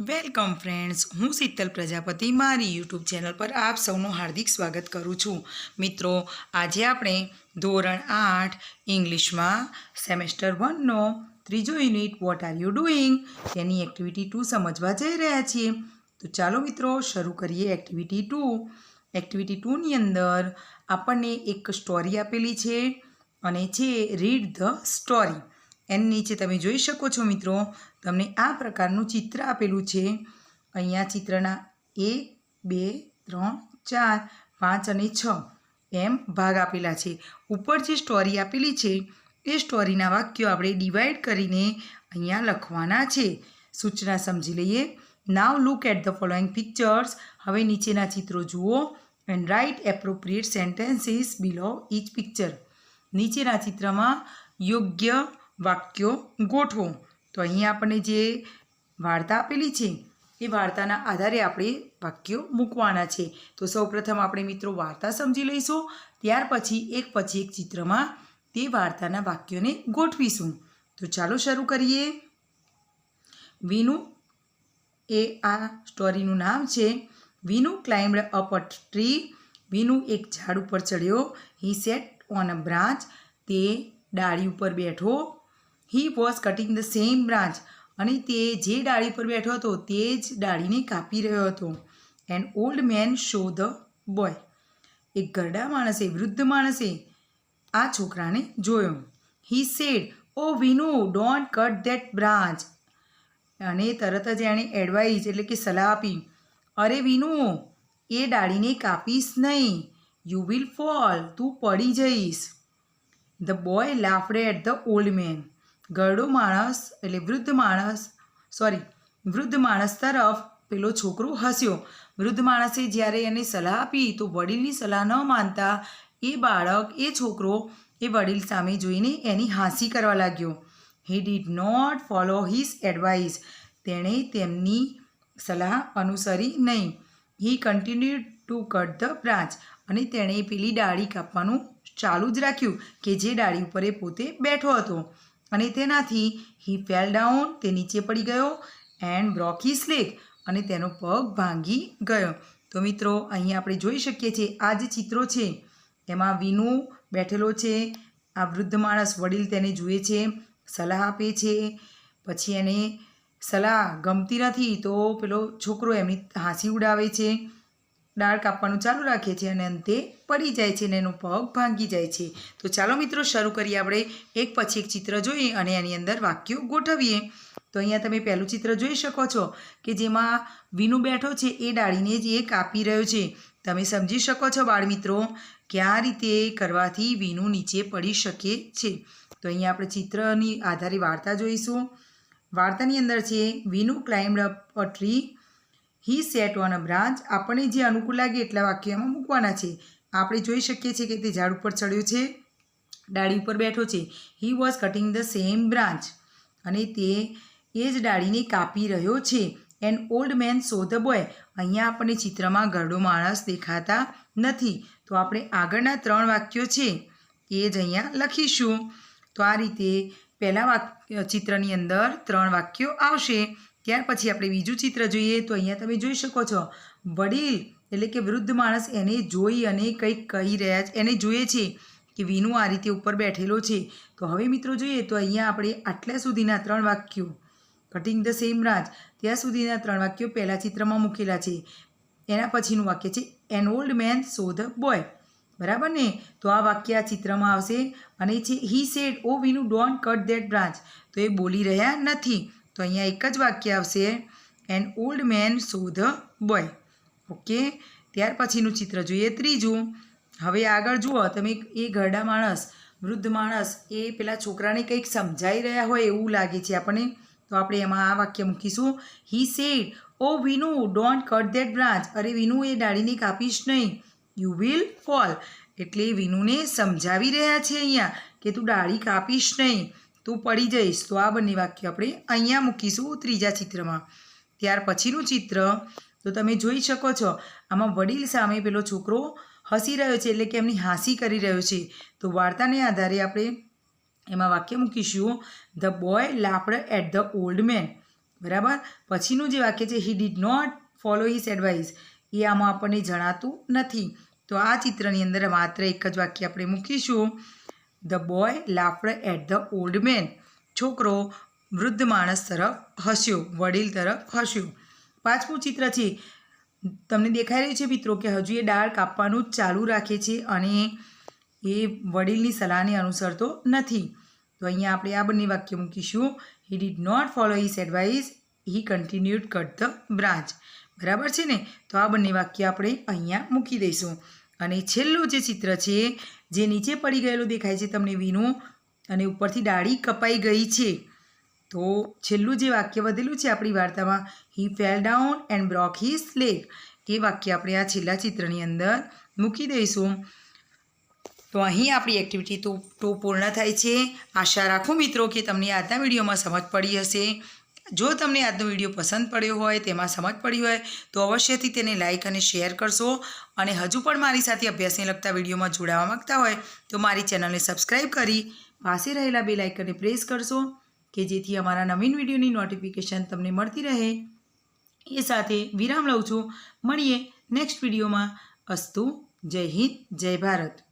Welcome friends, હું શીતલ પ્રજાપતિ, મારી YouTube channel પર આપ સૌનું હાર્દિક સ્વાગત કરું છું. મિત્રો, આજે આપણે ધોરણ આઠ ઇંગ્લિશમાં સેમેસ્ટર વનનો ત્રીજો unit what are you doing તેની એક્ટિવિટી ટુ સમજવા જઈ રહ્યા છીએ. તો ચાલો મિત્રો, શરૂ કરીએ એક્ટિવિટી ટુ એક્ટિવિટી ટુની અંદર આપણને એક સ્ટોરી આપેલી છે અને છે રીડ ધ સ્ટોરી એની નીચે તમે જોઈ શકો છો મિત્રો, તમને આ પ્રકારનું ચિત્ર આપેલું છે. અહીંયા ચિત્રના એક બે, ત્રણ, ચાર, પાંચ અને છ એમ ભાગ આપેલા છે. ઉપર જે સ્ટોરી આપેલી છે, એ સ્ટોરીના વાક્યો આપણે ડિવાઈડ કરીને અહીંયા લખવાના છે. સૂચના સમજી લઈએ. Now look at the following pictures હવે નીચેના ચિત્રો જુઓ and write appropriate sentences below each picture નીચેના ચિત્રમાં યોગ્ય વાક્યો ગોઠવો. તો અહીંયા આપણને જે વાર્તા આપેલી છે, એ વાર્તાના આધારે આપણે વાક્યો મૂકવાના છે. તો સૌપ્રથમ આપણે મિત્રો વાર્તા સમજી લઈશું, ત્યાર પછી એક પછી એક ચિત્રમાં તે વાર્તાના વાક્યોને ગોઠવીશું. તો ચાલો શરૂ કરીએ. વિનુ એ આ સ્ટોરીનું નામ છે. Vinu climbed up a tree. Vinu એક ઝાડ ઉપર ચડ્યો. He sat on a branch. તે ડાળી ઉપર બેઠો. He was cutting the same branch અને તે જે ડાળી પર બેઠો હતો, તે જ ડાળીને કાપી રહ્યો હતો. And old man saw the boy એક ગરડા માણસે, વૃદ્ધ માણસે આ છોકરાને જોયો. He said oh Vinu don't cut that branch અને તરત જ એણે એડવાઇઝ એટલે કે સલાહ આપી. અરે વિનુ એ ડાળીને કાપીશ નહીં. યુ વિલ ફોલ તું પડી જઈશ. The boy laughed at the old man ગરડો માણસ એટલે વૃદ્ધ માણસ સોરી વૃદ્ધ માણસ તરફ પેલો છોકરો હસ્યો. વૃદ્ધ માણસે જ્યારે એને સલાહ આપી તો વડીલની સલાહ ન માનતા એ બાળક, એ છોકરો, એ વડીલ સામે જોઈને એની હાંસી કરવા લાગ્યો. He did not follow his advice તેણે તેમની સલાહ અનુસરી નહીં. He continue to cut the branch અને તેણે પેલી ડાળી કાપવાનું ચાલુ જ રાખ્યું કે જે ડાળી ઉપર એ પોતે બેઠો હતો. અને તેનાથી હી ફેલ ડાઉન તે નીચે પડી ગયો એન્ડ બ્રોક હિઝ લેગ અને તેનો પગ ભાંગી ગયો. તો મિત્રો, અહીં આપણે જોઈ શકીએ છીએ, આ જે ચિત્રો છે, એમાં વિનુ બેઠેલો છે, આ વૃદ્ધ માણસ વડીલ તેને જુએ છે, સલાહ આપે છે, પછી એને સલાહ ગમતી નથી તો પેલો છોકરો એમની હાંસી ઉડાવે છે. દાળ કાપવાનું ચાલુ રાખીએ છીએ અને અંતે પડી જાય છે અને એનો પગ ભાંગી જાય છે. તો ચાલો મિત્રો, શરૂ કરીએ આપણે. એક પછી એક ચિત્ર જોઈએ અને એની અંદર વાક્યો ગોઠવીએ. તો અહીંયા તમે પહેલું ચિત્ર જોઈ શકો છો કે જેમાં વિનુ બેઠો છે, એ ડાળીને જ એ કાપી રહ્યો છે. તમે સમજી શકો છો બાળમિત્રો કે આ રીતે કરવાથી વિનુ નીચે પડી શકે છે. તો અહીંયા આપણે ચિત્રની આધારે વાર્તા જોઈશું. વાર્તાની અંદર છે, Vinu climb up tree he sat on a branch. આપણને જે અનુકૂળ લાગે એટલા વાક્યમાં મૂકવાના છે. આપણે જોઈ શકીએ છીએ કે તે ઝાડ ઉપર ચડ્યો છે. ડાળી ઉપર બેઠો છે. He was cutting the same branch. અને તે એ જ ડાળીને કાપી રહ્યો છે. And old man saw the boy. અહીંયા આપણને ચિત્રમાં ગરડો માણસ દેખાતા નથી. તો આપણે આગળના ત્રણ વાક્યો છે એ જ અહીંયા લખીશું. તો આ રીતે પહેલાં વાક્ય ચિત્રની અંદર ત્રણ વાક્યો આવશે. ત્યાર પછી આપણે બીજું ચિત્ર જોઈએ તો અહીંયા તમે જોઈ શકો છો, વડીલ એટલે કે વૃદ્ધ માણસ એને જોઈ અને કંઈક કહી રહ્યા છે, એને જોઈએ છે કે વિનુ આ રીતે ઉપર બેઠેલો છે. તો હવે મિત્રો જોઈએ તો અહીંયા આપણે આટલા સુધીના ત્રણ વાક્યો, કટિંગ ધ સેમ રાજ, ત્યાં સુધીના ત્રણ વાક્યો પહેલાં ચિત્રમાં મૂકેલા છે. એના પછીનું વાક્ય છે, an old man saw the boy. બરાબર ને? તો આ વાક્ય આ ચિત્રમાં આવશે અને છે, he said, oh Vinu don't cut that branch. તો એ બોલી રહ્યા નથી. તો અહીંયા એક જ વાક્ય આવશે an old man saw the boy okay ત્યાર પછીનું ચિત્ર જોઈએ ત્રીજું. હવે આગળ જુઓ, તમે એ ઘરડા માણસ, વૃદ્ધ માણસ, એ પેલા છોકરાને કંઈક સમજાઈ રહ્યા હોય એવું લાગે છે આપણને. તો આપણે એમાં આ વાક્ય મૂકીશું. He said oh Vinu don't cut that branch અરે વિનુ એ ડાળીને કાપીશ નહીં. યુ વિલ ફોલ એટલે વિનુને સમજાવી રહ્યા છે અહીંયા કે તું ડાળી કાપીશ નહીં. તું પડી જઈશ. તો આ બંને વાક્ય આપણે અહીંયા મૂકીશું ત્રીજા ચિત્રમાં. ત્યાર પછીનું ચિત્ર તો તમે જોઈ શકો છો, આમાં વડીલ સામે પેલો છોકરો હસી રહ્યો છે એટલે કે એમની હાંસી કરી રહ્યો છે. તો વાર્તાને આધારે આપણે એમાં વાક્ય મૂકીશું. The boy laughed at the old man બરાબર? પછીનું જે વાક્ય છે he did not follow his advice એ આમાં આપણને જણાતું નથી. તો આ ચિત્રની અંદર માત્ર એક જ વાક્ય આપણે મૂકીશું. The boy laughed at the old man છોકરો વૃદ્ધ માણસ તરફ હસ્યો, વડીલ તરફ હસ્યો. પાંચમું ચિત્ર છે, તમને દેખાઈ રહ્યું છે મિત્રો કે હજુ એ દાળ કાપવાનું ચાલુ રાખે છે અને એ વડીલની સલાહને અનુસરતો નથી. તો અહીંયા આપણે આ બંને વાક્ય મૂકીશું. He did not follow his advice he continued cut the branch બરાબર છે ને? તો આ બંને વાક્ય આપણે અહીંયા મૂકી દઈશું. અને છેલ્લું જે ચિત્ર છે, જે નીચે પડી ગયેલું દેખાય છે તમને વીનું અને ઉપરથી ડાળી કપાઈ ગઈ છે. તો છેલ્લું જે વાક્ય વધેલું છે આપણી વાર્તામાં he fell down and broke his leg એ વાક્ય આપણે આ છેલ્લા ચિત્રની અંદર મૂકી દઈશું. તો અહીં આપણી એક્ટિવિટી તો તો પૂર્ણ થાય છે. આશા રાખું મિત્રો કે તમને આજના વિડીયોમાં સમજ પડી હશે. જો તમને આજનો વીડિયો પસંદ પડ્યો હોય, તેમાં સમજ પડી હોય, તો અવશ્યથી તેને લાઇક અને શેર કરશો. અને હજુ પણ મારી સાથે અભ્યાસને લગતા વિડીયોમાં જોડાવા માંગતા હોય, તો મારી ચેનલને સબસ્ક્રાઈબ કરી પાસે રહેલા બે લાઇકને પ્રેસ કરશો, કે જેથી અમારા નવીન વિડીયોની નોટિફિકેશન તમને મળતી રહે. એ સાથે વિરામ લઉં છું. મળીએ નેક્સ્ટ વિડીયોમાં. અસ્તુ, જય હિન્દ, જય ભારત.